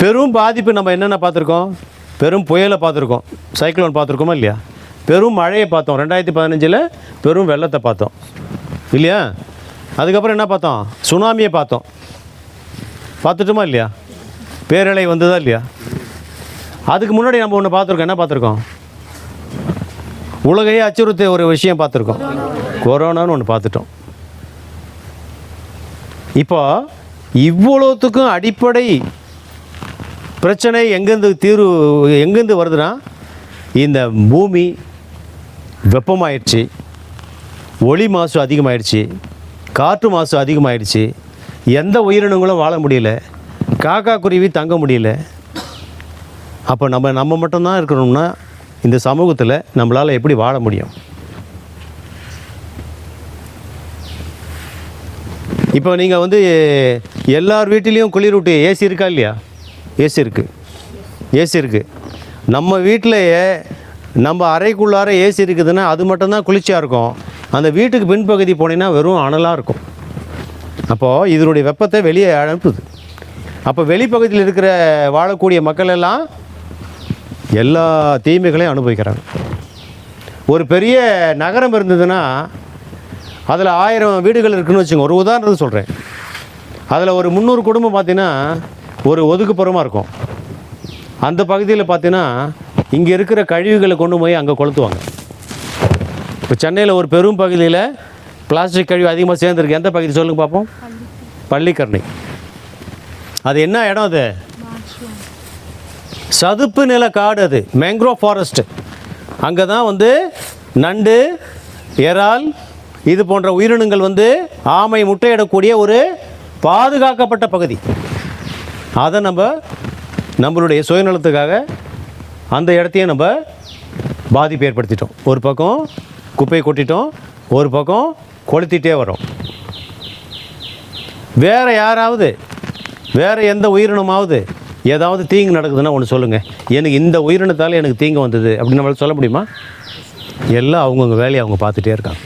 பெரும் பாதிப்பு நம்ம என்னென்ன பார்த்துருக்கோம்? பெரும் புயலை பார்த்துருக்கோம். சைக்ளோன் பார்த்துருக்கோமா இல்லையா? பெரும் மழையை பார்த்தோம். ரெண்டாயிரத்தி பதினஞ்சில் பெரும் வெள்ளத்தை பார்த்தோம். இல்லையா? அதுக்கப்புறம் என்ன பார்த்தோம்? சுனாமியை பார்த்தோம். பார்த்துட்டோமா இல்லையா? பேரலை வந்ததா இல்லையா? அதுக்கு முன்னாடி நம்ம ஒன்று பார்த்துருக்கோம். என்ன பார்த்துருக்கோம்? உலகையே அச்சுறுத்திய ஒரு விஷயம் பார்த்துருக்கோம். கொரோனான்னு ஒன்று பார்த்துட்டோம். இப்போ இவ்வளோத்துக்கும் அடிப்படை பிரச்சனை எங்கேருந்து தீர்வு எங்கேருந்து வருதுன்னா இந்த பூமி வெப்பமாயிடுச்சு ஒளி மாசு அதிகமாயிடுச்சு காற்று மாசு அதிகமாயிடுச்சு எந்த உயிரினங்களும் வாழ முடியல காக்கா குருவி தங்க முடியல. அப்போ நம்ம நம்ம மட்டும்தான் இருக்கணும்னா இந்த சமூகத்தில் நம்மளால் எப்படி வாழ முடியும்? இப்போ நீங்கள் வந்து எல்லார் வீட்டிலையும் குளிரூட்டி ஏசி இருக்கா இல்லையா? ஏசி இருக்குது ஏசி இருக்குது நம்ம வீட்டிலையே நம்ம அறைக்குள்ளார ஏசி இருக்குதுன்னா அது மட்டும்தான் குளிர்ச்சியாக இருக்கும். அந்த வீட்டுக்கு பின்பகுதி போனீங்கன்னா வெறும் அனலாக இருக்கும். அப்போது இதனுடைய வெப்பத்தை வெளியே அனுப்புது. அப்போ வெளிப்பகுதியில் இருக்கிற வாழக்கூடிய மக்கள் எல்லாம் எல்லா தீமைகளையும் அனுபவிக்கிறாங்க. ஒரு பெரிய நகரம் இருந்ததுன்னா அதில் ஆயிரம் வீடுகள் இருக்குதுன்னு வச்சுங்க ஒரு உதாரணத்துக்கு சொல்கிறேன் அதில் ஒரு முந்நூறு குடும்பம் பார்த்தீங்கன்னா ஒரு ஒதுக்குப்புறமாக இருக்கும். அந்த பகுதியில் பார்த்தீங்கன்னா இங்கே இருக்கிற கழிவுகளை கொண்டு போய் அங்கே கொளுத்துவாங்க. இப்போ சென்னையில் ஒரு பெரும் பகுதியில் பிளாஸ்டிக் கழிவு அதிகமாக சேர்ந்துருக்கு. எந்த பகுதி சொல்லுங்க பார்ப்போம் பள்ளிக்கரணை. அது என்ன இடம் அது? சதுப்பு நில காடு அது. மேங்க்ரோவ் ஃபாரஸ்ட் அங்கே தான் வந்து நண்டு இறால் இது போன்ற உயிரினங்கள் வந்து ஆமை முட்டையிடக்கூடிய ஒரு பாதுகாக்கப்பட்ட பகுதி. அதை நம்ம நம்மளுடைய சுயநலத்துக்காக அந்த இடத்தையும் நம்ம பாதிப்பு ஏற்படுத்திட்டோம். ஒரு பக்கம் குப்பையை கொட்டிட்டோம் ஒரு பக்கம் கொளுத்திட்டே வரோம். வேறு யாராவது வேறு எந்த உயிரினமாவது ஏதாவது தீங்கு நடக்குதுன்னா ஒன்று சொல்லுங்கள் எனக்கு இந்த உயிரினத்தால் எனக்கு தீங்கு வந்தது அப்படின்னு நம்மளால் சொல்ல முடியுமா? எல்லாம் அவங்கவுங்க வேலையை அவங்க பார்த்துட்டே இருக்காங்க.